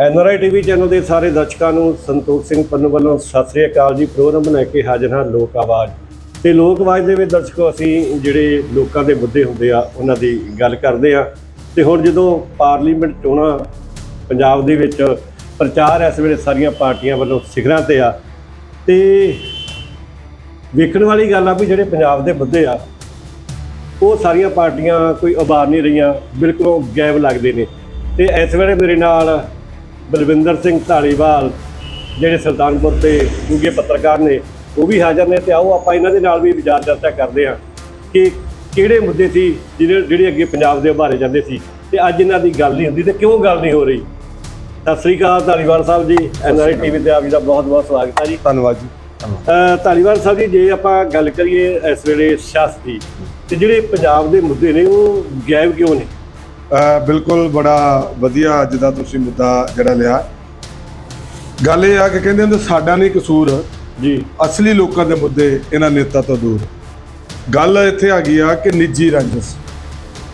NRI TV channel ਦੇ ਸਾਰੇ ਦਰਸ਼ਕਾਂ ਨੂੰ ਸੰਤੋਖ ਸਿੰਘ ਪੰਨੂ ਵੱਲੋਂ ਸਤਿ ਸ੍ਰੀ ਅਕਾਲ ਜੀ। ਪ੍ਰੋਗਰਾਮ ਲੈ ਕੇ ਹਾਜ਼ਰ ਹਾਂ ਲੋਕ ਆਵਾਜ਼। ਤੇ ਲੋਕ ਆਵਾਜ਼ ਦੇ ਵਿੱਚ ਦਰਸ਼ਕੋ, ਅਸੀਂ ਜਿਹੜੇ ਲੋਕਾਂ ਦੇ ਮੁੱਦੇ ਹੁੰਦੇ ਆ, ਉਹਨਾਂ ਦੀ ਗੱਲ ਕਰਦੇ ਆ ਤੇ ਹੁਣ ਜਦੋਂ ਪਾਰਲੀਮੈਂਟ ਚੋਣਾਂ ਪੰਜਾਬ ਦੇ ਵਿੱਚ ਪ੍ਰਚਾਰ ਇਸ ਵੇਲੇ ਸਾਰੀਆਂ ਪਾਰਟੀਆਂ ਵੱਲੋਂ ਸਿਖਰਾਂ ਤੇ ਆ। ਤੇ ਵੇਖਣ ਵਾਲੀ ਗੱਲ ਆ ਵੀ ਜਿਹੜੇ ਪੰਜਾਬ ਦੇ ਮੁੱਦੇ ਆ, ਉਹ ਸਾਰੀਆਂ ਪਾਰਟੀਆਂ ਕੋਈ ਉਭਾਰ ਨਹੀਂ ਰਹੀਆਂ, ਬਿਲਕੁਲ ਉਹ ਗਾਇਬ ਲੱਗਦੇ ਨੇ। ਤੇ ਇਸ ਵੇਲੇ ਮੇਰੇ ਨਾਲ ਬਲਵਿੰਦਰ ਸਿੰਘ ਢਾਲੀਵਾਲ ਜਿਹੜੇ ਸੁਲਤਾਨਪੁਰ ਦੇ ਦੂਜੇ ਪੱਤਰਕਾਰ ਨੇ ਉਹ ਵੀ ਹਾਜ਼ਰ ਨੇ ਤੇ ਆਓ ਆਪਾਂ ਇਹਨਾਂ ਦੇ ਨਾਲ ਵੀ ਵਿਚਾਰ ਚਰਚਾ ਕਰਦੇ ਹਾਂ ਕਿ ਕਿਹੜੇ ਮੁੱਦੇ ਸੀ ਜਿਹੜੇ ਜਿਹੜੇ ਅੱਗੇ ਪੰਜਾਬ ਦੇ ਉਭਾਰੇ ਜਾਂਦੇ ਸੀ ਤੇ ਅੱਜ ਇਹਨਾਂ ਦੀ ਗੱਲ ਨਹੀਂ ਹੁੰਦੀ ਤੇ ਕਿਉਂ ਗੱਲ ਨਹੀਂ ਹੋ ਰਹੀ? ਸਤਿ ਸ੍ਰੀ ਅਕਾਲ ਢਾਲੀਵਾਲ ਸਾਹਿਬ ਜੀ ਐਨਆਰਆਈ ਟੀਵੀ ਤੇ ਆਪ ਜੀ ਦਾ ਬਹੁਤ ਬਹੁਤ ਸਵਾਗਤ ਹੈ ਜੀ। ਧੰਨਵਾਦ ਜੀ ਧਾਲੀਵਾਲ ਸਾਹਿਬ ਜੀ ਜੇ ਆਪਾਂ ਗੱਲ ਕਰੀਏ ਇਸ ਵੇਲੇ ਸਿਆਸਤ ਦੀ ਤੇ ਜਿਹੜੇ ਪੰਜਾਬ ਦੇ ਮੁੱਦੇ ਨੇ ਉਹ ਗਾਇਬ ਕਿਉਂ ਨੇ? ਬਿਲਕੁਲ ਬੜਾ ਵਧੀਆ ਅੱਜ ਦਾ ਤੁਸੀਂ ਮੁੱਦਾ ਜਿਹੜਾ ਲਿਆ। ਗੱਲ ਇਹ ਆ ਕਿ ਕਹਿੰਦੇ ਹੁੰਦੇ ਸਾਡਾ ਨਹੀਂ ਕਸੂਰ ਜੀ। ਅਸਲੀ ਲੋਕਾਂ ਦੇ ਮੁੱਦੇ ਇਹਨਾਂ ਨੇਤਾ ਤੋਂ ਦੂਰ। ਗੱਲ ਇੱਥੇ ਆ ਗਈ ਆ ਕਿ ਨਿੱਜੀ ਰੰਜਸ।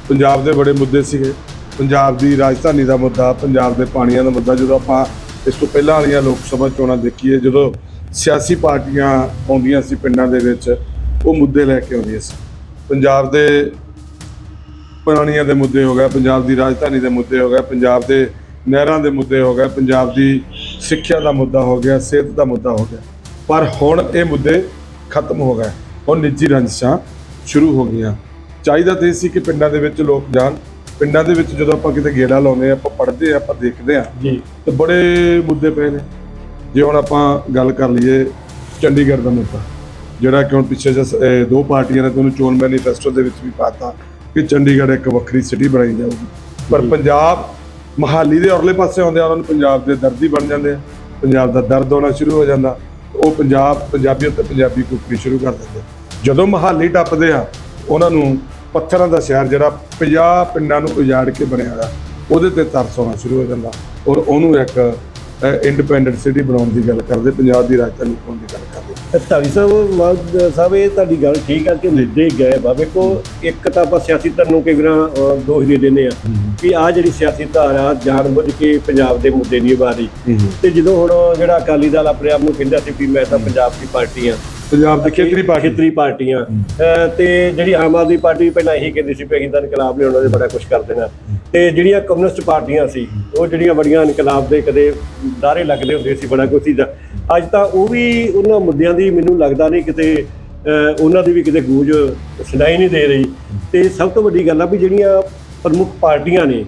ਪੰਜਾਬ ਦੇ ਬੜੇ ਮੁੱਦੇ ਸੀਗੇ। ਪੰਜਾਬ ਦੀ ਰਾਜਧਾਨੀ ਦਾ ਮੁੱਦਾ ਪੰਜਾਬ ਦੇ ਪਾਣੀਆਂ ਦਾ ਮੁੱਦਾ ਜਦੋਂ ਆਪਾਂ ਇਸ ਤੋਂ ਪਹਿਲਾਂ ਵਾਲੀਆਂ ਲੋਕ ਸਭਾ ਚੋਣਾਂ ਦੇਖੀਏ ਜਦੋਂ ਸਿਆਸੀ ਪਾਰਟੀਆਂ ਆਉਂਦੀਆਂ ਸੀ ਪਿੰਡਾਂ ਦੇ ਵਿੱਚ ਉਹ ਮੁੱਦੇ ਲੈ ਕੇ ਆਉਂਦੀਆਂ ਸੀ। ਪੰਜਾਬ ਦੇ ਪਾਣੀਆਂ ਦੇ ਮੁੱਦੇ ਹੋ ਗਏ ਪੰਜਾਬ ਦੀ ਰਾਜਧਾਨੀ ਦੇ ਮੁੱਦੇ ਹੋ ਗਏ ਪੰਜਾਬ ਦੇ ਨਹਿਰਾਂ ਦੇ ਮੁੱਦੇ ਹੋ ਗਏ ਪੰਜਾਬ ਦੀ ਸਿੱਖਿਆ ਦਾ ਮੁੱਦਾ ਹੋ ਗਿਆ ਸਿਹਤ ਦਾ ਮੁੱਦਾ ਹੋ ਗਿਆ। ਪਰ ਹੁਣ ਇਹ ਮੁੱਦੇ ਖਤਮ ਹੋ ਗਏ। ਹੁਣ ਨਿੱਜੀ ਰੰਜਿਸ਼ਾਂ ਸ਼ੁਰੂ ਹੋ ਗਈਆਂ। ਚਾਹੀਦਾ ਤੇ ਸੀ ਕਿ ਪਿੰਡਾਂ ਦੇ ਵਿੱਚ ਲੋਕ ਜਾਣ। ਪਿੰਡਾਂ ਦੇ ਵਿੱਚ ਜਦੋਂ ਆਪਾਂ ਕਿਤੇ ਗੇੜਾ ਲਾਉਂਦੇ ਆ ਆਪਾਂ ਪੜ੍ਹਦੇ ਆ ਆਪਾਂ ਦੇਖਦੇ ਆ ਜੀ। ਤੇ ਬੜੇ ਮੁੱਦੇ ਪਏ ਨੇ। ਜੇ ਹੁਣ ਆਪਾਂ ਗੱਲ ਕਰ ਲਈਏ ਚੰਡੀਗੜ੍ਹ ਦਾ ਮੁੱਦਾ ਜਿਹੜਾ ਕਿ ਹੁਣ ਪਿੱਛੇ ਜਿਹਾ ਸ- ਅਹ ਦੋ ਪਾਰਟੀਆਂ ਨੇ ਤੇ ਉਹਨੂੰ ਚੋਣ ਮੈਨੀਫੈਸਟੋ ਦੇ ਵਿੱਚ ਵੀ ਪਾਤਾ। ਕਿ ਚੰਡੀਗੜ੍ਹ ਇੱਕ ਵੱਖਰੀ ਸਿਟੀ ਬਣਾਈ ਜਾਊਗੀ। ਪਰ ਪੰਜਾਬ ਮਹਾਲੀ ਦੇ ਔਰਲੇ ਪਾਸੇ ਆਉਂਦੇ ਆ ਉਹਨਾਂ ਨੂੰ ਪੰਜਾਬ ਦੇ ਦਰਦੀ ਬਣ ਜਾਂਦੇ ਆ। ਪੰਜਾਬ ਦਾ ਦਰਦ ਹੋਣਾ ਸ਼ੁਰੂ ਹੋ ਜਾਂਦਾ। ਉਹ ਪੰਜਾਬ ਪੰਜਾਬੀਅਤ ਤੇ ਪੰਜਾਬੀ ਕੁੱਕਰੀ ਸ਼ੁਰੂ ਕਰ ਦਿੰਦੇ ਜਦੋਂ ਮਹਾਲੀ ਟੱਪਦੇ ਆ ਉਹਨਾਂ ਨੂੰ ਪੱਥਰਾਂ ਦਾ ਸ਼ਹਿਰ ਜਿਹੜਾ 50 ਪਿੰਡਾਂ ਨੂੰ ਉਜਾੜ ਕੇ ਬਣਿਆ ਹੋਇਆ ਉਹਦੇ ਤੇ ਤਰਸ ਆਉਣਾ ਸ਼ੁਰੂ ਹੋ ਜਾਂਦਾ। ਔਰ ਉਹਨੂੰ ਇੱਕ ਇੰਡੀਪੈਂਡੈਂਟ ਸਿਟੀ ਬਣਾਉਣ ਦੀ ਗੱਲ ਕਰਦੇ ਪੰਜਾਬ ਦੀ ਰਾਜਧਾਨੀ ਬਣਾਉਣ ਦੀ ਗੱਲ ਕਰਦੇ। ਢਾਲੀ ਸਾਹਿਬ ਮਾਨ ਸਾਹਿਬ ਇਹ ਤੁਹਾਡੀ ਗੱਲ ਠੀਕ ਆ ਕਿ ਨਿੱਦੇ ਗਏ ਬਾਬੇ ਕੋ ਇੱਕ ਤਾਂ ਆਪਾਂ ਸਿਆਸੀ ਧਿਰ ਨੂੰ ਕਈ ਵਾਰ ਦੋਸ਼ ਦੇ ਦਿੰਦੇ ਆ ਕਿ ਆ ਜਿਹੜੀ ਸਿਆਸੀ ਧਾਰਾ ਜਾਣਬੁੱਝ ਕੇ ਪੰਜਾਬ ਦੇ ਮੁੱਦੇ ਨਹੀਂ ਉਭਾਰੀ ਤੇ ਜਦੋਂ ਹੁਣ ਜਿਹੜਾ ਅਕਾਲੀ ਦਲ ਆਪਣੇ ਆਪ ਨੂੰ ਕਹਿੰਦਾ ਸੀ ਵੀ ਮੈਂ ਤਾਂ ਪੰਜਾਬ ਦੀ ਪਾਰਟੀ ਆ। ਪੰਜਾਬ ਦੀ ਖੇਤਰੀ ਪਾਰਟੀ। ਖੇਤਰੀ ਪਾਰਟੀਆਂ। ਤੇ ਜਿਹੜੀ ਆਮ ਆਦਮੀ ਪਾਰਟੀ ਪਹਿਲਾਂ ਇਹੀ ਕਹਿੰਦੀ ਸੀ ਵੀ ਅਸੀਂ ਤਾਂ ਇਨਕਲਾਬ ਲਿਆਉਣਾ ਤੇ ਬੜਾ ਕੁਝ ਕਰ ਦੇਣਾ। ਤੇ ਜਿਹੜੀਆਂ ਕਮਿਊਨਿਸਟ ਪਾਰਟੀਆਂ ਸੀ, ਉਹ ਜਿਹੜੀਆਂ ਬੜੀਆਂ ਇਨਕਲਾਬ ਦੇ ਕਦੇ ਦਾਰੇ ਲੱਗਦੇ ਹੁੰਦੇ ਸੀ ਬੜਾ ਕੁਝ ਸੀ ਅੱਜ ਤਾਂ ਉਹ ਵੀ ਉਹਨਾਂ ਮੁੱਦਿਆਂ ਦੀ ਮੈਨੂੰ ਲੱਗਦਾ ਨਹੀਂ ਕਿਤੇ ਉਹਨਾਂ ਦੀ ਵੀ ਕਿਤੇ ਗੂੰਜ ਸੁਣਾਈ ਨਹੀਂ ਦੇ ਰਹੀ। ਤੇ ਸਭ ਤੋਂ ਵੱਡੀ ਗੱਲ ਆ ਵੀ ਜਿਹੜੀਆਂ ਪ੍ਰਮੁੱਖ ਪਾਰਟੀਆਂ ਨੇ,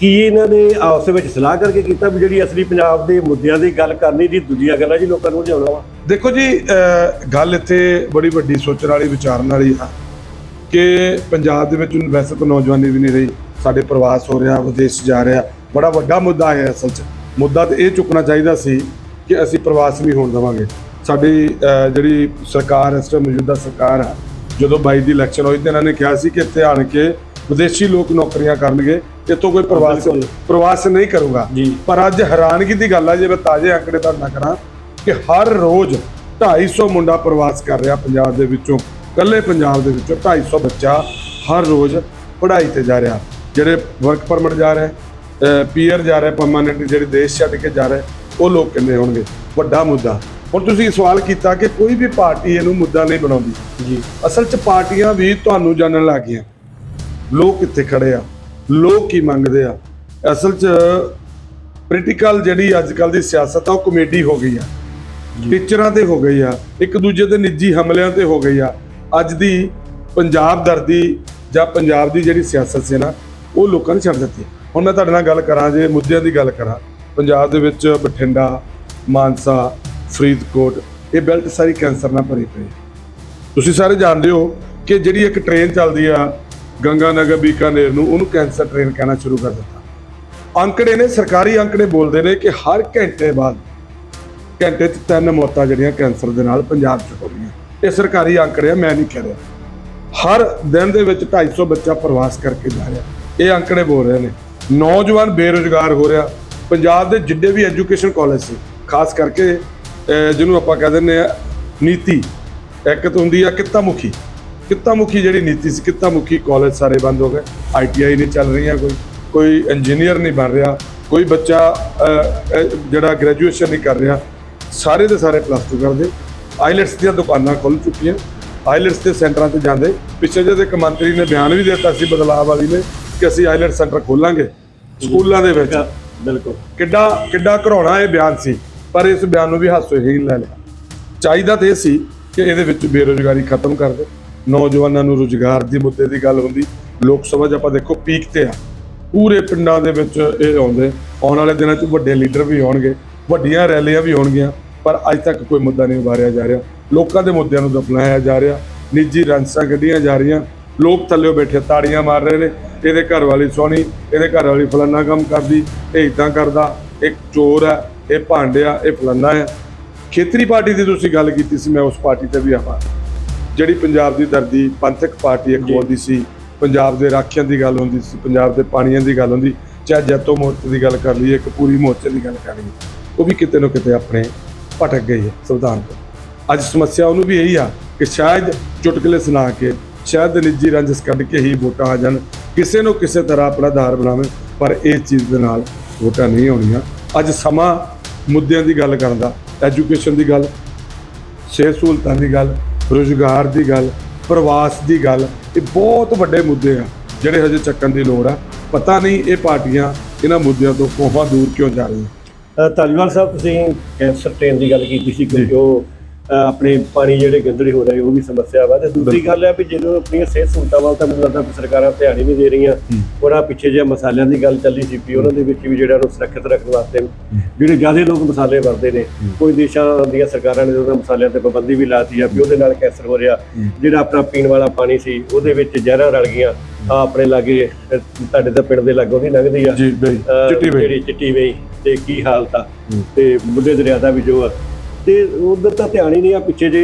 ਕੀ ਇਹਨਾਂ ਨੇ ਆਪਸ ਵਿੱਚ ਸਲਾਹ ਕਰਕੇ ਕੀਤਾ ਵੀ ਜਿਹੜੀ ਅਸਲੀ ਪੰਜਾਬ ਦੇ ਮੁੱਦਿਆਂ ਦੀ ਗੱਲ ਕਰਨੀ ਦੀ ਦੂਜੀਆਂ ਗੱਲਾਂ ਜੀ ਲੋਕਾਂ ਨੂੰ ਲਿਆਉਣਾ ਵਾ? ਦੇਖੋ ਜੀ ਗੱਲ ਇੱਥੇ ਬੜੀ ਵੱਡੀ ਸੋਚਣ ਵਾਲੀ, ਵਿਚਾਰਨ ਵਾਲੀ ਆ ਕਿ ਪੰਜਾਬ ਦੇ ਵਿੱਚ ਵੈਸੇ ਤਾਂ ਨੌਜਵਾਨੀ ਵੀ ਨਹੀਂ ਰਹੀ। ਸਾਡੇ ਪ੍ਰਵਾਸ ਹੋ ਰਿਹਾ ਵਿਦੇਸ਼ ਜਾ ਰਿਹਾ ਬੜਾ ਵੱਡਾ ਮੁੱਦਾ ਹੈ ਅਸਲ 'ਚ ਮੁੱਦਾ ਤੇ ਇਹ ਚੁੱਕਣਾ ਚਾਹੀਦਾ ਸੀ ਕਿ ਅਸੀਂ ਪ੍ਰਵਾਸ ਨਹੀਂ ਹੋਣ ਦੇਵਾਂਗੇ ਸਾਡੀ ਜਿਹੜੀ ਸਰਕਾਰ ਇਸ ਟਾਈਮ ਮੌਜੂਦਾ ਸਰਕਾਰ ਆ ਜਦੋਂ 22 ਦੀ ਇਲੈਕਸ਼ਨ ਹੋਈ ਤੇ ਇਹਨਾਂ ਨੇ ਕਿਹਾ ਸੀ ਕਿ ਇੱਥੇ ਆਣ ਕੇ ਵਿਦੇਸ਼ੀ ਲੋਕ ਨੌਕਰੀਆਂ ਕਰਨਗੇ ਇੱਥੋਂ ਕੋਈ ਪ੍ਰਵਾਸ। ਪ੍ਰਵਾਸ ਨਹੀਂ ਕਰੂਗਾ। ਪਰ ਅੱਜ ਹੈਰਾਨਗੀ ਦੀ ਗੱਲ ਆ ਜੇ ਮੈਂ ਤਾਜ਼ੇ ਆંકੜੇ ਤੁਹਾਡੇ ਨਾਲ ਕਰਾਂ ਕਿ ਹਰ ਰੋਜ਼ 250 ਮੁੰਡਾ ਪ੍ਰਵਾਸ ਕਰ ਰਿਹਾ ਪੰਜਾਬ ਦੇ ਵਿੱਚੋਂ ਕੱਲੇ ਪੰਜਾਬ ਦੇ ਵਿੱਚੋਂ 250 ਬੱਚਾ ਹਰ ਰੋਜ਼ ਪੜ੍ਹਾਈ ਤੇ ਜਾ ਰਿਹਾ ਜਿਹੜੇ ਵਰਕ ਪਰਮਿਟ ਜਾ ਰਹੇ ਪੀਆਰ ਜਾ ਰਹੇ ਪਰਮਾਨੈਂਟ ਜਿਹੜੇ ਦੇਸ਼ ਛੱਡ ਕੇ ਜਾ ਰਹੇ ਉਹ ਲੋਕ ਕਿੰਨੇ ਹੋਣਗੇ? ਵੱਡਾ ਮੁੱਦਾ। ਹੁਣ ਤੁਸੀਂ ਸਵਾਲ ਕੀਤਾ ਕਿ ਕੋਈ ਵੀ ਪਾਰਟੀ ਇਹਨੂੰ ਮੁੱਦਾ ਨਹੀਂ ਬਣਾਉਂਦੀ। ਜੀ। ਅਸਲ 'ਚ ਪਾਰਟੀਆਂ ਵੀ ਤੁਹਾਨੂੰ ਜਾਣਨ ਲੱਗ ਗਈਆਂ। ਲੋਕ ਕਿੱਥੇ ਖੜੇ ਆ? ਲੋਕ ਕੀ ਮੰਗਦੇ ਆ? ਅਸਲ 'ਚ ਪੋਲੀਟੀਕਲ ਜਿਹੜੀ ਅੱਜ ਕੱਲ ਦੀ ਸਿਆਸਤ ਆ ਉਹ ਕਮੇਡੀ ਹੋ ਗਈ ਆ। ਟੀਚਰਾਂ ਤੇ ਹੋ ਗਈ ਆ। ਇੱਕ ਦੂਜੇ ਦੇ ਨਿੱਜੀ ਹਮਲਿਆਂ ਤੇ ਹੋ ਗਈ ਆ। ਅੱਜ ਦੀ ਪੰਜਾਬ ਦਰਦੀ ਜਾਂ ਪੰਜਾਬ ਦੀ ਜਿਹੜੀ ਸਿਆਸਤ ਸੀ ਨਾ ਉਹ ਲੋਕਾਂ ਨੇ ਛੱਡ ਦਿੱਤੀ। ਹੁਣ ਮੈਂ ਤੁਹਾਡੇ ਨਾਲ ਗੱਲ ਕਰਾਂ, ਜੇ ਮੁੱਦਿਆਂ ਦੀ ਗੱਲ ਕਰਾਂ, ਪੰਜਾਬ ਦੇ ਵਿੱਚ ਬਠਿੰਡਾ, ਮਾਨਸਾ, ਫਰੀਦਕੋਟ, ਇਹ ਬੈਲਟ ਸਾਰੀ ਕੈਂਸਰ ਨਾਲ ਭਰੀ ਪਈ ਤੁਸੀਂ ਸਾਰੇ ਜਾਣਦੇ ਹੋ ਕਿ ਜਿਹੜੀ ਇੱਕ ਟ੍ਰੇਨ ਚੱਲਦੀ ਆ ਗੰਗਾ ਨਗਰ ਬੀਕਾਨੇਰ ਨੂੰ, ਉਹਨੂੰ ਕੈਂਸਰ ਟ੍ਰੇਨ ਕਹਿਣਾ ਸ਼ੁਰੂ ਕਰ ਦਿੱਤਾ। ਅੰਕੜੇ ਨੇ, ਸਰਕਾਰੀ ਅੰਕੜੇ ਬੋਲਦੇ ਨੇ ਕਿ ਹਰ ਘੰਟੇ ਬਾਅਦ, ਘੰਟੇ 'ਚ ਤਿੰਨ ਮੌਤਾਂ ਜਿਹੜੀਆਂ ਕੈਂਸਰ ਦੇ ਨਾਲ ਪੰਜਾਬ 'ਚ ਹੋ ਰਹੀਆਂ। ਇਹ ਸਰਕਾਰੀ ਅੰਕੜੇ ਆ, ਮੈਂ ਨਹੀਂ ਕਹਿ ਰਿਹਾ। ਹਰ ਦਿਨ ਦੇ ਵਿੱਚ 250 ਬੱਚਾ ਪ੍ਰਵਾਸ ਕਰਕੇ ਜਾ ਰਿਹਾ। ਇਹ ਅੰਕੜੇ ਬੋਲ ਰਹੇ ਨੇ। ਨੌਜਵਾਨ ਬੇਰੁਜ਼ਗਾਰ ਹੋ ਰਿਹਾ। ਪੰਜਾਬ ਦੇ ਜਿੱਡੇ ਵੀ ਐਜੂਕੇਸ਼ਨ ਕਾਲਜ ਸੀ, ਖਾਸ ਕਰਕੇ ਜਿਹਨੂੰ ਆਪਾਂ ਕਹਿ ਦਿੰਦੇ ਆ ਨੀਤੀ, ਇੱਕ ਤਾਂ ਹੁੰਦੀ ਆ ਕਿੱਤਾ ਮੁਖੀ ਕਿੱਤਾ ਮੁਖੀ ਜਿਹੜੀ ਨੀਤੀ ਸੀ ਕਿੱਤਾ ਮੁਖੀ ਕਾਲਜ ਸਾਰੇ ਬੰਦ ਹੋ ਗਏ। ਆਈਟੀਆਈ ਨਹੀਂ ਚੱਲ ਰਹੀਆਂ ਕੋਈ। ਕੋਈ ਇੰਜੀਨੀਅਰ ਨਹੀਂ ਬਣ ਰਿਹਾ। ਕੋਈ ਬੱਚਾ ਜਿਹੜਾ ਗ੍ਰੈਜੂਏਸ਼ਨ ਨਹੀਂ ਕਰ ਰਿਹਾ। ਸਾਰੇ ਦੇ ਸਾਰੇ ਪਲੱਸ 2 ਕਰਦੇ। ਆਈਲੈਟਸ ਦੀਆਂ ਦੁਕਾਨਾਂ ਖੁੱਲ ਚੁੱਕੀਆਂ। ਆਈਲੈਟਸ ਦੇ ਸੈਂਟਰਾਂ ਤੇ ਜਾਂਦੇ। ਪਿੱਛੇ ਜਿਹੇ ਇੱਕ ਮੰਤਰੀ ਨੇ ਬਿਆਨ ਵੀ ਦਿੱਤਾ ਸੀ ਬਦਲਾਅ ਵਾਲੀ ਨੇ। ਕਿ ਅਸੀਂ ਆਈਲੈਟ ਸੈਂਟਰ ਖੋਲਾਂਗੇ ਸਕੂਲਾਂ ਦੇ ਵਿੱਚ। ਬਿਲਕੁਲ। ਕਿੱਡਾ ਕਿੱਡਾ ਘਰਾਉਣਾ ਇਹ ਬਿਆਨ ਸੀ ਪਰ ਇਸ ਬਿਆਨ ਨੂੰ ਵੀ ਹਾਸੋ ਹੀ ਲੈ ਲਿਆ। ਚਾਹੀਦਾ ਤੇ ਸੀ ਕਿ ਇਹਦੇ ਵਿੱਚ ਬੇਰੋਜ਼ਗਾਰੀ ਖਤਮ ਕਰ ਦੇ। ਨੌਜਵਾਨਾਂ ਨੂੰ ਰੋਜ਼ਗਾਰ ਦੀ ਮੁੱਦੇ ਦੀ ਗੱਲ ਹੁੰਦੀ। ਲੋਕ ਸਭਾ ਆਪਾਂ ਦੇਖੋ ਪੀਕ ਤੇ ਆ। ਪੂਰੇ ਪਿੰਡਾਂ ਦੇ ਵਿੱਚ ਇਹ ਆਉਂਦੇ। ਆਉਣ ਵਾਲੇ ਦਿਨਾਂ 'ਚ ਵੱਡੇ ਲੀਡਰ ਵੀ ਆਉਣਗੇ ਵੱਡੀਆਂ ਰੈਲੀਆਂ ਵੀ ਹੋਣਗੀਆਂ ਪਰ ਅੱਜ ਤੱਕ ਕੋਈ ਮੁੱਦਾ ਨਹੀਂ ਉਭਾਰਿਆ ਜਾ ਰਿਹਾ। ਲੋਕਾਂ ਦੇ ਮੁੱਦਿਆਂ ਨੂੰ ਦਫਨਾਇਆ ਜਾ ਰਿਹਾ। ਨਿੱਜੀ ਰੰਸਾਂ ਕੱਢੀਆਂ ਜਾ ਰਹੀਆਂ। ਲੋਕ ਥੱਲੇ ਬੈਠੇ ਤਾੜੀਆਂ ਮਾਰ ਰਹੇ ਨੇ ਇਹਦੇ ਘਰ ਵਾਲੀ ਸੋਹਣੀ ਇਹਦੇ ਘਰ ਵਾਲੀ ਫਲਾਨਾ ਕੰਮ ਕਰਦੀ ਇਹ ਇਦਾਂ ਕਰਦਾ ਇੱਕ ਚੋਰ ਹੈ ਇਹ ਭਾਂਡਿਆ ਇਹ ਫਲਾਨਾ ਹੈ। ਖੇਤਰੀ ਪਾਰਟੀ ਦੀ ਤੁਸੀਂ ਗੱਲ ਕੀਤੀ ਸੀ ਮੈਂ ਉਸ ਪਾਰਟੀ ਤੇ ਵੀ ਆਵਾਂ। ਜਿਹੜੀ ਪੰਜਾਬ ਦੀ ਦਰਦੀ ਪੰਥਕ ਪਾਰਟੀ ਇੱਕ। ਬੋਲਦੀ ਸੀ ਪੰਜਾਬ ਦੇ ਰਾਖਿਆਂ ਦੀ ਗੱਲ ਹੁੰਦੀ ਸੀ ਪੰਜਾਬ ਦੇ ਪਾਣੀਆਂ ਦੀ ਗੱਲ ਹੁੰਦੀ ਚਾਹੇ ਜੈਤੋ ਮੋਰਚੇ ਦੀ ਗੱਲ ਕਰ ਲਈਏ ਇੱਕ ਪੂਰੀ ਮੋਰਚੇ ਦੀ ਗੱਲ ਕਰ ਲਈਏ ਉਹ ਵੀ ਕਿਤੇ ਨਾ ਕਿਤੇ ਆਪਣੇ ਭਟਕ ਗਈ ਹੈ ਸੰਵਿਧਾਨ ਤੋਂ। ਅੱਜ ਸਮੱਸਿਆ ਉਹਨੂੰ ਵੀ ਇਹੀ ਆ ਕਿ ਸ਼ਾਇਦ ਚੁਟਕਲੇ ਸੁਣਾ ਕੇ ਸ਼ਾਇਦ ਨਿੱਜੀ ਰੰਜਸ ਕੱਢ ਕੇ ਹੀ ਵੋਟਾਂ ਆ ਜਾਣ। ਕਿਸੇ ਨੂੰ ਕਿਸੇ ਤਰ੍ਹਾਂ ਆਪਣਾ ਆਧਾਰ ਬਣਾਵੇ ਪਰ ਇਸ ਚੀਜ਼ ਦੇ ਨਾਲ ਵੋਟਾਂ ਨਹੀਂ ਆਉਣੀਆਂ। ਅੱਜ ਸਮਾਂ ਮੁੱਦਿਆਂ ਦੀ ਗੱਲ ਕਰਨ ਦਾ ਐਜੂਕੇਸ਼ਨ ਦੀ ਗੱਲ ਸਿਹਤ ਸਹੂਲਤਾਂ ਦੀ ਗੱਲ ਰੋਜ਼ਗਾਰ ਦੀ ਗੱਲ ਪ੍ਰਵਾਸ ਦੀ ਗੱਲ ਇਹ ਬਹੁਤ ਵੱਡੇ ਮੁੱਦੇ ਆ ਜਿਹੜੇ ਹਜੇ ਚੱਕਣ ਦੀ ਲੋੜ ਆ। ਪਤਾ ਨਹੀਂ ਇਹ ਪਾਰਟੀਆਂ ਇਹਨਾਂ ਮੁੱਦਿਆਂ ਤੋਂ ਕੋਹਾਂ ਦੂਰ ਕਿਉਂ ਜਾ ਰਹੀਆਂ। ਅ, ਧਾਲੀਵਾਲ ਸਾਹਿਬ ਤੁਸੀਂ ਕੈਂਸਰ ਟ੍ਰੇਨ ਦੀ ਗੱਲ ਕੀਤੀ ਸੀ ਕਿਉਂਕਿ ਉਹ ਆਪਣੇ ਪਾਣੀ ਜਿਹੜੇ ਗੰਦਲੇ ਹੋ ਰਹੇ ਉਹ ਵੀ ਸਮੱਸਿਆ ਵਾ। ਤੇ ਦੂਸਰੀ ਗੱਲ ਹੈ ਵੀ ਜਦੋਂ ਆਪਣੀਆਂ ਸਿਹਤ ਸਹੂਲਤਾਂ ਵੱਲ ਤਾਂ ਮੈਨੂੰ ਲੱਗਦਾ ਸਰਕਾਰਾਂ ਧਿਆਨ ਹੀ ਨਹੀਂ ਦੇ ਰਹੀਆਂ। ਉਹਨਾਂ ਪਿੱਛੇ ਜੇ ਮਸਾਲਿਆਂ ਦੀ ਗੱਲ ਚੱਲੀ ਸੀ ਵੀ ਉਹਨਾਂ ਦੇ ਵਿੱਚ ਵੀ ਜਿਹੜਾ ਨੂੰ ਸੁਰੱਖਿਅਤ ਰੱਖਣ ਵਾਸਤੇ ਜਿਹੜੇ ਜ਼ਿਆਦਾ ਲੋਕ ਮਸਾਲੇ ਵਰਤਦੇ ਨੇ ਕੋਈ ਦੇਸ਼ਾਂ ਦੀਆਂ ਸਰਕਾਰਾਂ ਨੇ ਉਹਨਾਂ ਮਸਾਲਿਆਂ ਤੇ ਪਾਬੰਦੀ ਵੀ ਲਾਤੀ ਆ ਵੀ ਉਹਦੇ ਨਾਲ ਕੈਂਸਰ ਹੋ ਰਿਹਾ। ਜਿਹੜਾ ਆਪਣਾ ਪੀਣ ਵਾਲਾ ਪਾਣੀ ਸੀ ਉਹਦੇ ਵਿੱਚ ਜ਼ਹਿਰਾਂ ਰਲ ਗਈਆਂ। ਆ ਆਪਣੇ ਲਾਗੇ ਤੁਹਾਡੇ ਤਾਂ ਪਿੰਡ ਦੇ ਲਾਗੋਂ ਦੀ ਲੰਘਦੀ ਆ। ਜੀ ਬਈ ਚਿੱਟੀ ਚਿੱਟੀ ਵੇਈ ਤੇ ਕੀ ਹਾਲਤ ਆ। ਤੇ ਬੁੱਢੇ ਦਰਿਆ ਦਾ ਵੀ ਜੋ ਤੇ ਉਧਰ ਤਾਂ ਧਿਆਨ ਹੀ ਨਹੀਂ ਆ ਪਿੱਛੇ ਜੇ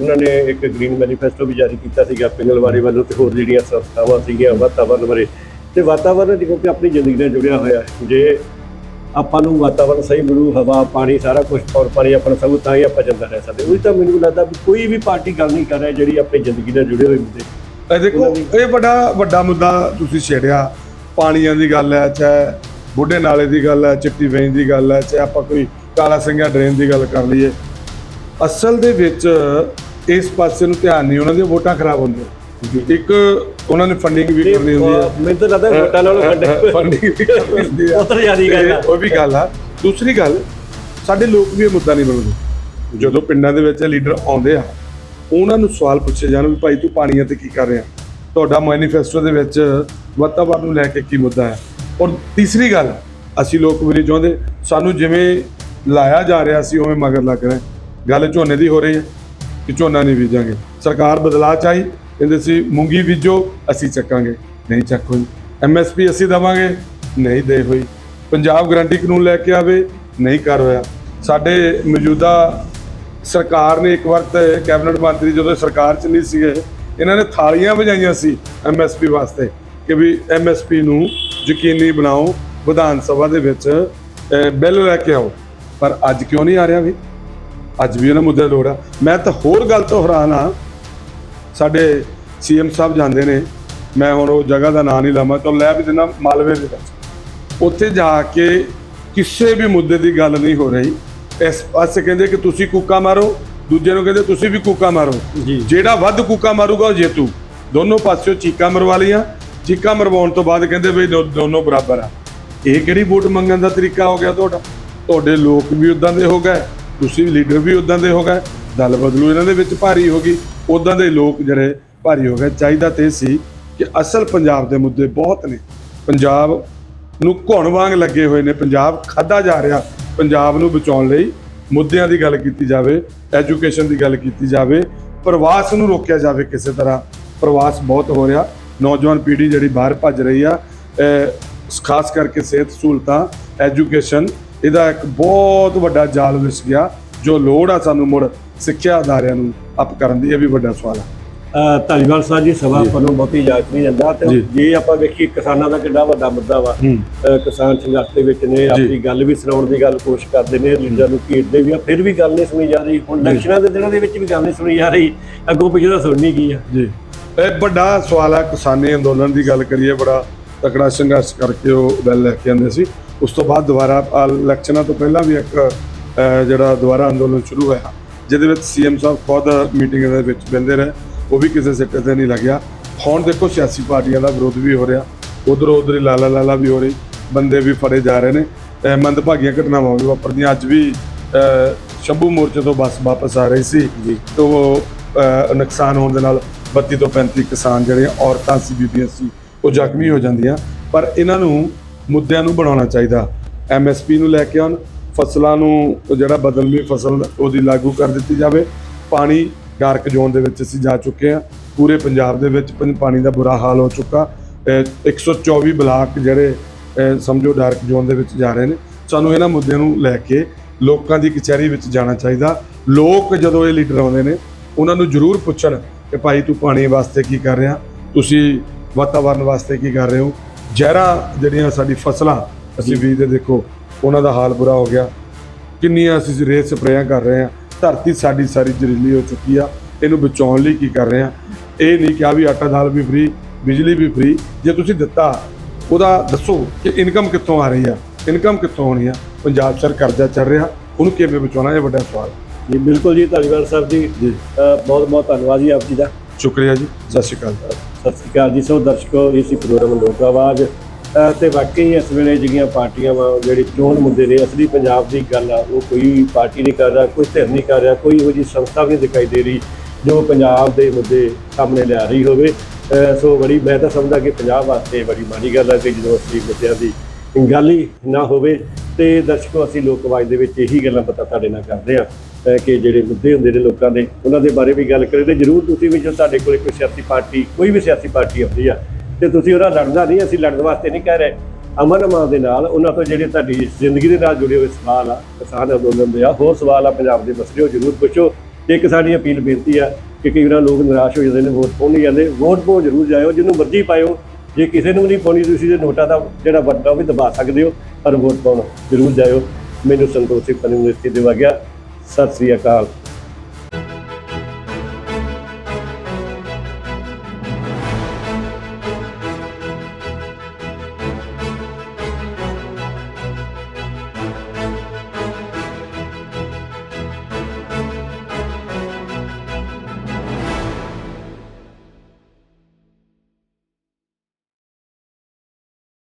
ਉਹਨਾਂ ਨੇ ਇੱਕ ਗ੍ਰੀਨ ਮੈਨੀਫੈਸਟੋ ਵੀ ਜਾਰੀ ਕੀਤਾ ਸੀਗਾ ਪਿੰਗਲਵਾੜੇ ਵੱਲੋਂ ਤੇ ਹੋਰ ਜਿਹੜੀਆਂ ਸੰਸਥਾਵਾਂ ਸੀਗੀਆਂ ਵਾਤਾਵਰਨ ਬਾਰੇ। ਤੇ ਵਾਤਾਵਰਨ ਦੀ ਕਿਉਂਕਿ ਆਪਣੀ ਜ਼ਿੰਦਗੀ ਨਾਲ ਜੁੜਿਆ ਹੋਇਆ ਹੈ। ਜੇ ਆਪਾਂ ਨੂੰ ਵਾਤਾਵਰਨ ਸਹੀ ਮਿਲੂ ਹਵਾ ਪਾਣੀ ਸਾਰਾ ਕੁਝ ਔਰ ਪਾਣੀ ਆਪਣਾ ਸਭ ਤਾਂ ਹੀ ਆਪਾਂ ਜਿੰਦਾ ਰਹਿ ਸਕਦੇ। ਉਹ ਤਾਂ ਮੈਨੂੰ ਲੱਗਦਾ ਵੀ ਕੋਈ ਵੀ ਪਾਰਟੀ ਗੱਲ ਨਹੀਂ ਕਰ ਰਿਹਾ ਜਿਹੜੀ ਆਪਣੀ ਜ਼ਿੰਦਗੀ ਨਾਲ ਜੁੜੇ ਹੋਏ ਮੁੱਦੇ ਇਹ ਦੇਖੋ ਇਹ ਵੱਡਾ ਵੱਡਾ ਮੁੱਦਾ ਤੁਸੀਂ ਛੇੜਿਆ। ਪਾਣੀਆਂ ਦੀ ਗੱਲ ਹੈ ਚਾਹੇ ਬੁੱਢੇ ਨਾਲੇ ਦੀ ਗੱਲ ਹੈ ਚਿੱਟੀ ਵੇਈ ਦੀ ਗੱਲ ਹੈ ਚਾਹੇ ਆਪਾਂ ਕੋਈ ਕਾਲਾ ਸਿੰਘਾ ਡਰੇਨ ਦੀ ਗੱਲ ਕਰ ਲਈਏ ਅਸਲ ਦੇ ਵਿੱਚ ਇਸ ਪਾਸੇ ਨੂੰ ਧਿਆਨ ਨਹੀਂ ਉਹਨਾਂ ਦੀਆਂ ਵੋਟਾਂ ਖਰਾਬ ਹੁੰਦੀਆਂ। ਇੱਕ ਉਹਨਾਂ ਨੇ ਫੰਡਿੰਗ ਵੀ ਕਰਨੀ ਹੁੰਦੀ ਹੈ। ਮੈਨੂੰ ਤਾਂ ਲੱਗਦਾ ਵੋਟਾਂ ਨਾਲੋਂ ਫੰਡਿੰਗ ਵੀ ਕਰਨੀ ਹੁੰਦੀ ਹੈ। ਉਹ ਤਾਂ ਜ਼ਿਆਦੀ ਗੱਲ ਆ। ਉਹ ਵੀ ਗੱਲ ਆ। ਦੂਸਰੀ ਗੱਲ ਸਾਡੇ ਲੋਕ ਵੀ ਇਹ ਮੁੱਦਾ ਨਹੀਂ ਬਣਦੇ ਜਦੋਂ ਪਿੰਡਾਂ ਦੇ ਵਿੱਚ ਲੀਡਰ ਆਉਂਦੇ ਆ ਉਹਨਾਂ ਨੂੰ ਸਵਾਲ ਪੁੱਛੇ ਜਾਣ ਵੀ ਭਾਈ ਤੂੰ ਪਾਣੀਆਂ ਤੇ ਕੀ ਕਰ ਰਿਹਾ? ਤੁਹਾਡਾ ਮੈਨੀਫੈਸਟੋ ਦੇ ਵਿੱਚ ਵਾਤਾਵਰਨ ਨੂੰ ਲੈ ਕੇ ਕੀ ਮੁੱਦਾ ਹੈ? ਔਰ ਤੀਸਰੀ ਗੱਲ ਅਸੀਂ ਲੋਕ ਵੀ ਨਹੀਂ ਚਾਹੁੰਦੇ ਸਾਨੂੰ ਜਿਵੇਂ ਲਾਇਆ ਜਾ ਰਿਹਾ ਸੀ, ਉਵੇਂ ਮਗਰ ਲੱਗ ਰਿਹਾ। ਗੱਲ ਝੋਨੇ ਦੀ ਹੋ ਰਹੀ ਹੈ ਕਿ ਝੋਨਾ ਨਹੀਂ ਬੀਜਾਂਗੇ। ਸਰਕਾਰ ਬਦਲਾਅ ਚਾਹੀ, ਕਹਿੰਦੇ ਸੀ, ਮੂੰਗੀ ਬੀਜੋ, ਅਸੀਂ ਚੱਕਾਂਗੇ। ਨਹੀਂ ਚੱਕ ਹੋਈ। ਐਮਐਸਪੀ ਅਸੀਂ ਦਵਾਂਗੇ, ਨਹੀਂ ਦੇ ਹੋਈ। ਪੰਜਾਬ ਗਰੰਟੀ ਕਾਨੂੰਨ ਲੈ ਕੇ ਆਵੇ, ਨਹੀਂ ਕਰ ਹੋਇਆ। ਸਾਡੇ ਮੌਜੂਦਾ ਸਰਕਾਰ ਨੇ ਇੱਕ ਵਕਤ ਕੈਬਨਿਟ ਮੰਤਰੀ ਜਦੋਂ ਸਰਕਾਰ ਚ ਨਹੀਂ ਸੀਗੇ, ਇਹਨਾਂ ਨੇ ਥਾਲੀਆਂ ਵਜਾਈਆਂ ਸੀ ਐਮਐਸਪੀ ਵਾਸਤੇ ਕਿ ਵੀ ਐਮਐਸਪੀ ਨੂੰ ਯਕੀਨੀ ਬਣਾਓ, ਵਿਧਾਨ ਸਭਾ ਦੇ ਵਿੱਚ ਬਿੱਲ ਲੈ ਕੇ ਆਓ। ਪਰ ਅੱਜ ਕਿਉਂ ਨਹੀਂ ਆ ਰਿਹਾ ਵੀ? ਅੱਜ ਵੀ ਉਹਨਾਂ ਮੁੱਦੇ ਲੋੜ ਆ। ਮੈਂ ਤਾਂ ਹੋਰ ਗੱਲ ਤੋਂ ਹੈਰਾਨ ਆ ਸਾਡੇ ਸੀਐਮ ਸਾਹਿਬ ਜਾਂਦੇ ਨੇ। ਮੈਂ ਹੁਣ ਉਹ ਜਗ੍ਹਾ ਦਾ ਨਾਂ ਨਹੀਂ ਲਵਾਂ ਤਾਂ ਲੈ ਵੀ ਦਿਨਾ ਮਾਲਵੇ ਦੇ ਵਿੱਚ। ਉੱਥੇ ਜਾ ਕੇ ਕਿਸੇ ਵੀ ਮੁੱਦੇ ਦੀ ਗੱਲ ਨਹੀਂ ਹੋ ਰਹੀ। ਇਸ ਪਾਸੇ ਕਹਿੰਦੇ ਕਿ ਤੁਸੀਂ ਕੂਕਾ ਮਾਰੋ ਦੂਜੇ ਨੂੰ ਕਹਿੰਦੇ ਤੁਸੀਂ ਵੀ ਕੂਕਾ ਮਾਰੋ। ਜਿਹੜਾ ਵੱਧ ਕੂਕਾ ਮਾਰੂਗਾ ਉਹ ਜੇਤੂ। ਦੋਨੋਂ ਪਾਸਿਓਂ ਚੀਕਾਂ ਮਰਵਾ ਲਈਆਂ। ਚੀਕਾਂ ਮਰਵਾਉਣ ਤੋਂ ਬਾਅਦ ਕਹਿੰਦੇ ਵੀ ਦੋਨੋਂ ਬਰਾਬਰ ਆ। ਇਹ ਕਿਹੜੀ ਵੋਟ ਮੰਗਣ ਦਾ ਤਰੀਕਾ ਹੋ ਗਿਆ ਤੁਹਾਡਾ? ਤੁਹਾਡੇ ਲੋਕ ਵੀ ਉਦਾਂ ਦੇ ਹੋ ਗਏ, ਤੁਸੀਂ ਲੀਡਰ ਵੀ ਉਦਾਂ ਦੇ ਹੋ ਗਏ, ਦਲ ਬਦਲੂ ਇਹਨਾਂ ਦੇ ਵਿੱਚ ਭਾਰੀ ਹੋ ਗਈ ਉਦਾਂ ਦੇ ਲੋਕ ਜਿਹੜੇ ਭਾਰੀ ਹੋ ਗਏ। ਚਾਹੀਦਾ ਤੇ ਇਹ ਸੀ ਕਿ ਅਸਲ ਪੰਜਾਬ ਦੇ ਮੁੱਦੇ ਬਹੁਤ ਨੇ। ਪੰਜਾਬ ਨੂੰ ਘੁਣ ਵਾਂਗ ਲੱਗੇ ਹੋਏ ਨੇ, ਪੰਜਾਬ ਖਾਦਾ ਜਾ ਰਿਹਾ, ਪੰਜਾਬ ਨੂੰ ਬਚਾਉਣ ਲਈ ਮੁੱਦਿਆਂ ਦੀ ਗੱਲ ਕੀਤੀ ਜਾਵੇ ਐਜੂਕੇਸ਼ਨ ਦੀ ਗੱਲ ਕੀਤੀ ਜਾਵੇ, ਪ੍ਰਵਾਸ ਨੂੰ ਰੋਕਿਆ ਜਾਵੇ ਕਿਸੇ ਤਰ੍ਹਾਂ। ਪ੍ਰਵਾਸ ਬਹੁਤ ਹੋ ਰਿਹਾ, ਨੌਜਵਾਨ ਪੀੜ੍ਹੀ ਜਿਹੜੀ ਬਾਹਰ ਭੱਜ ਰਹੀ ਆ ਖਾਸ ਕਰਕੇ ਸਿਹਤ ਸਹੂਲਤਾਂ ਐਜੂਕੇਸ਼ਨ ਇਹਦਾ ਇੱਕ ਬਹੁਤ ਵੱਡਾ ਜਾਲ ਵਿਸ ਗਿਆ ਜੋ ਲੋੜ ਆ ਸਾਨੂੰ ਮੁੜ ਸਿੱਖਿਆ ਅਦਾਰਿਆਂ ਨੂੰ ਅਪ ਕਰਨ ਦੀ ਇਹ ਵੀ ਵੱਡਾ ਸਵਾਲ ਆ। ਧਾਲੀਵਾਲ ਸਾਹਿਬ ਜੀ ਸਭਾ ਨੂੰ ਬਹੁਤੀ ਇਜਾਜ਼ਤ ਨਹੀਂ ਦਿੰਦਾ ਤੇ ਜੀ। ਆਪਾਂ ਵੇਖੀਏ ਕਿਸਾਨਾਂ ਦਾ ਕਿੰਨਾ ਵੱਡਾ ਮੁੱਦਾ ਵਾ ਕਿਸਾਨ ਸੰਘਰਸ਼ ਦੇ ਵਿੱਚ ਨੇ ਆਪਣੀ ਗੱਲ ਵੀ ਸੁਣਾਉਣ ਦੀ ਗੱਲ ਕੋਸ਼ਿਸ਼ ਕਰਦੇ ਨੇ ਲੀਡਰਾਂ ਨੂੰ ਘੇਰਦੇ ਵੀ ਆ ਫਿਰ ਵੀ ਗੱਲ ਨਹੀਂ ਸੁਣੀ ਜਾ ਰਹੀ। ਹੁਣ ਇਲੈਕਸ਼ਨਾਂ ਦੇ ਦਿਨਾਂ ਦੇ ਵਿੱਚ ਵੀ ਗੱਲ ਨਹੀਂ ਸੁਣੀ ਜਾ ਰਹੀ ਅੱਗੋਂ ਪਿਛਲੇ ਸੁਣਨੀ ਕੀ ਆ? ਜੀ। ਇਹ ਵੱਡਾ ਸਵਾਲ ਹੈ ਕਿਸਾਨੀ ਅੰਦੋਲਨ ਦੀ ਗੱਲ ਕਰੀਏ ਬੜਾ ਤਕੜਾ ਸੰਘਰਸ਼ ਕਰਕੇ ਉਹ ਬਿੱਲ ਲੈ ਕੇ ਆਂਦੇ ਸੀ। ਉਸ ਤੋਂ ਬਾਅਦ ਦੁਬਾਰਾ ਇਲੈਕਸ਼ਨਾਂ ਤੋਂ ਪਹਿਲਾਂ ਵੀ ਇੱਕ ਜਿਹੜਾ ਦੁਬਾਰਾ ਅੰਦੋਲਨ ਸ਼ੁਰੂ ਹੋਇਆ। ਜਿਹਦੇ ਵਿੱਚ ਸੀਐਮ ਸਾਹਿਬ ਖੁਦ ਮੀਟਿੰਗ ਦੇ ਵਿੱਚ ਬੰਦੇ ਰਹੇ ਉਹ ਵੀ ਕਿਸੇ ਸਿੱਟੇ ਤੇ ਨਹੀਂ ਲੱਗਿਆ। ਹੁਣ ਦੇਖੋ ਸਿਆਸੀ ਪਾਰਟੀਆਂ ਦਾ ਵਿਰੋਧ ਵੀ ਹੋ ਰਿਹਾ ਉਧਰ ਉਧਰ ਲਾਲਾ ਲਾਲਾ ਵੀ ਹੋ ਰਹੀ ਬੰਦੇ ਵੀ ਫੜੇ ਜਾ ਰਹੇ ਨੇ ਮੰਦਭਾਗੀਆਂ ਘਟਨਾਵਾਂ ਵੀ ਵਾਪਰਦੀਆਂ। ਅੱਜ ਵੀ ਸ਼ੰਭੂ ਮੋਰਚੇ ਤੋਂ ਬੱਸ ਵਾਪਸ ਆ ਰਹੀ ਸੀ ਤੋਂ ਨੁਕਸਾਨ ਹੋਣ ਦੇ ਨਾਲ 32 ਤੋਂ 35 ਕਿਸਾਨ ਜਿਹੜੇ ਔਰਤਾਂ ਸੀ ਬੀਬੀਆਂ ਸੀ ਉਹ ਜ਼ਖਮੀ ਹੋ ਜਾਂਦੀਆਂ। ਪਰ ਇਹਨਾਂ ਨੂੰ ਮੁੱਦਿਆਂ ਨੂੰ ਬਣਾਉਣਾ ਚਾਹੀਦਾ। ਐਮਐਸਪੀ ਨੂੰ ਲੈ ਕੇ ਆਉਣ, ਫਸਲਾਂ ਨੂੰ ਜਿਹੜਾ ਬਦਲਵੀਂ ਫਸਲ ਉਹਦੀ ਲਾਗੂ ਕਰ ਦਿੱਤੀ ਜਾਵੇ। ਪਾਣੀ ਡਾਰਕ ਜ਼ੋਨ ਦੇ ਵਿੱਚ ਅਸੀਂ ਜਾ ਚੁੱਕੇ ਹਾਂ। ਪੂਰੇ ਪੰਜਾਬ ਦੇ ਵਿੱਚ ਪਨ- ਪਾਣੀ ਦਾ ਬੁਰਾ ਹਾਲ ਹੋ ਚੁੱਕਾ। ਅਹ 124 ਬਲਾਕ ਜਿਹੜੇ ਸਮਝੋ ਡਾਰਕ ਜ਼ੋਨ ਦੇ ਵਿੱਚ ਜਾ ਰਹੇ ਨੇ। ਸਾਨੂੰ ਇਹਨਾਂ ਮੁੱਦਿਆਂ ਨੂੰ ਲੈ ਕੇ ਲੋਕਾਂ ਦੀ ਕਚਹਿਰੀ ਵਿੱਚ ਜਾਣਾ ਚਾਹੀਦਾ। ਲੋਕ ਜਦੋਂ ਇਹ ਲੀਡਰ ਆਉਂਦੇ ਨੇ, ਉਹਨਾਂ ਨੂੰ ਜ਼ਰੂਰ ਪੁੱਛਣ ਕਿ ਭਾਈ ਤੂੰ ਪਾਣੀ ਵਾਸਤੇ ਕੀ ਕਰ ਰਿਹਾ? ਤੁਸੀਂ ਵਾਤਾਵਰਣ ਵਾਸਤੇ ਕੀ ਕਰ ਰਹੇ ਹੋ? ਜ਼ਹਿਰਾਂ ਜਿਹੜੀਆਂ ਸਾਡੀ ਫਸਲਾਂ ਅਸੀਂ ਬੀਜਦੇ ਦੇਖੋ ਉਹਨਾਂ ਦਾ ਹਾਲ ਬੁਰਾ ਹੋ ਗਿਆ। ਕਿੰਨੀਆਂ ਅਸੀਂ ਰੇਤ ਸਪਰੇਆਂ ਕਰ ਰਹੇ ਹਾਂ। ਧਰਤੀ ਸਾਡੀ ਸਾਰੀ ਜ਼ਹਿਰੀਲੀ ਹੋ ਚੁੱਕੀ ਆ। ਇਹਨੂੰ ਬਚਾਉਣ ਲਈ ਕੀ ਕਰ ਰਹੇ ਹਾਂ? ਇਹ ਨਹੀਂ ਕਿਹਾ ਵੀ ਆਟਾ ਦਾਲ ਵੀ ਫ੍ਰੀ ਬਿਜਲੀ ਵੀ ਫ੍ਰੀ ਜੇ ਤੁਸੀਂ ਦਿੱਤਾ ਉਹਦਾ ਦੱਸੋ ਕਿ ਇਨਕਮ ਕਿੱਥੋਂ ਆ ਰਹੀ ਆ? ਇਨਕਮ ਕਿੱਥੋਂ ਆਉਣੀ ਆ? ਪੰਜਾਬ ਸਰ ਕਰਜ਼ਾ ਚੱਲ ਰਿਹਾ। ਉਹਨੂੰ ਕਿਵੇਂ ਬਚਾਉਣਾ ਇਹ ਵੱਡਾ ਸਵਾਲ। ਜੀ ਬਿਲਕੁਲ ਜੀ ਧੰਨਵਾਦ ਸਾਹਿਬ ਜੀ। ਜੀ। ਬਹੁਤ ਬਹੁਤ ਧੰਨਵਾਦ ਜੀ ਆਪ ਜੀ ਦਾ। ਸ਼ੁਕਰੀਆ ਜੀ, ਸਤਿ ਸ਼੍ਰੀ ਅਕਾਲ। ਸਤਿ ਸ਼੍ਰੀ ਅਕਾਲ ਜੀ, ਸੋ ਦਰਸ਼ਕੋ, ਇਹ ਸੀ ਪ੍ਰੋਗਰਾਮ ਲੋਕ ਆਵਾਜ਼। ਅਹ ਤੇ ਵਾਕਈ ਇਸ ਵੇਲੇ ਜਿਹੜੀਆਂ ਪਾਰਟੀਆਂ ਵਾ ਜਿਹੜੇ ਚੋਣ ਮੁੱਦੇ ਨੇ, ਅਸਲੀ ਪੰਜਾਬ ਦੀ ਗੱਲ ਆ, ਉਹ ਕੋਈ ਵੀ ਪਾਰਟੀ ਨਹੀਂ ਕਰ ਰਿਹਾ, ਕੋਈ ਧਿਰ ਨਹੀਂ ਕਰ ਰਿਹਾ, ਕੋਈ ਇਹੋ ਜਿਹੀ ਸੰਸਥਾ ਵੀ ਨਹੀਂ ਦਿਖਾਈ ਦੇ ਰਹੀ, ਜੋ ਪੰਜਾਬ ਦੇ ਮੁੱਦੇ ਸਾਹਮਣੇ ਲਿਆ ਰਹੀ ਹੋਵੇ। ਅਹ ਸੋ ਬੜੀ, ਮੈਂ ਤਾਂ ਸਮਝਦਾ ਕਿ ਪੰਜਾਬ ਵਾਸਤੇ ਬੜੀ ਮਾੜੀ ਗੱਲ ਆ ਕਿ ਜਦੋਂ ਅਸੀਂ ਮੁੱਦਿਆਂ ਦੀ ਗੱਲ ਹੀ ਨਾ ਹੋਵੇ। ਤੇ ਦਰਸ਼ਕੋ, ਅਸੀਂ ਲੋਕ ਆਵਾਜ਼ ਦੇ ਵਿੱਚ ਇਹੀ ਗੱਲਾਂ ਪਤਾ ਤੁਹਾਡੇ ਨਾਲ ਕਰਦੇ ਆ ਕਿ ਜਿਹੜੇ ਮੁੱਦੇ ਹੁੰਦੇ ਨੇ ਲੋਕਾਂ ਦੇ, ਉਹਨਾਂ ਦੇ ਬਾਰੇ ਵੀ ਗੱਲ ਕਰੇ ਤੇ ਜਰੂਰ ਤੁਸੀਂ ਵੀ ਜੋ ਤੁਹਾਡੇ ਕੋਲੇ ਕੋਈ ਸਿਆਸੀ ਪਾਰਟੀ, ਕੋਈ ਵੀ ਸਿਆਸੀ ਪਾਰਟੀ ਆਉਂਦੀ ਆ, ਤੇ ਤੁਸੀਂ ਉਹਦਾ ਲੜਦਾ ਨਹੀਂ, ਅਸੀਂ ਲੜਨ ਵਾਸਤੇ ਨਹੀਂ ਕਹਿ ਰਹੇ। ਅਮਨ ਅਮਾਨ ਦੇ ਨਾਲ ਉਹਨਾਂ ਤੋਂ ਜਿਹੜੇ ਤੁਹਾਡੀ ਜ਼ਿੰਦਗੀ ਦੇ ਨਾਲ ਜੁੜੇ ਹੋਏ ਸਵਾਲ ਆ, ਕਿਸਾਨ ਅੰਦੋਲਨ ਦੇ ਆ, ਹੋਰ ਸਵਾਲ ਆ ਪੰਜਾਬ ਦੇ ਮਸਲੇ, ਉਹ ਜਰੂਰ ਪੁੱਛੋ। ਤੇ ਇੱਕ ਸਾਡੀ ਅਪੀਲ ਬੇਨਤੀ ਆ ਕਿ ਕਈ ਵਾਰ ਲੋਕ ਨਿਰਾਸ਼ ਹੋ ਜਾਂਦੇ ਨੇ, ਵੋਟ ਪਾਉਣ ਨਹੀਂ ਜਾਂਦੇ, ਵੋਟ ਪਾਉਣ ਜਰੂਰ ਜਾਇਓ, ਜਿਹਨੂੰ ਮਰਜ਼ੀ ਪਾਇਓ। ਜੇ ਕਿਸੇ ਨੂੰ ਵੀ ਨਹੀਂ ਪਾਉਣੀ, ਤੁਸੀਂ ਜੇ ਨੋਟਾ ਦਾ ਜਿਹੜਾ ਵੱਡਾ ਉਹ ਵੀ ਦਬਾ ਸਕਦੇ ਹੋ, ਪਰ ਵੋਟ ਪਾਉਣ ਜਰੂਰ ਜਾਇਓ। ਮੈਨੂੰ ਸੰਤੋਸ਼ ਸਿੰਘ ਸਾਨੂੰ ਯੂਨੀਵਰਸਿਟੀ ਦੇ ਗਿਆ ਸਤਿ ਸ੍ਰੀ ਅਕਾਲ।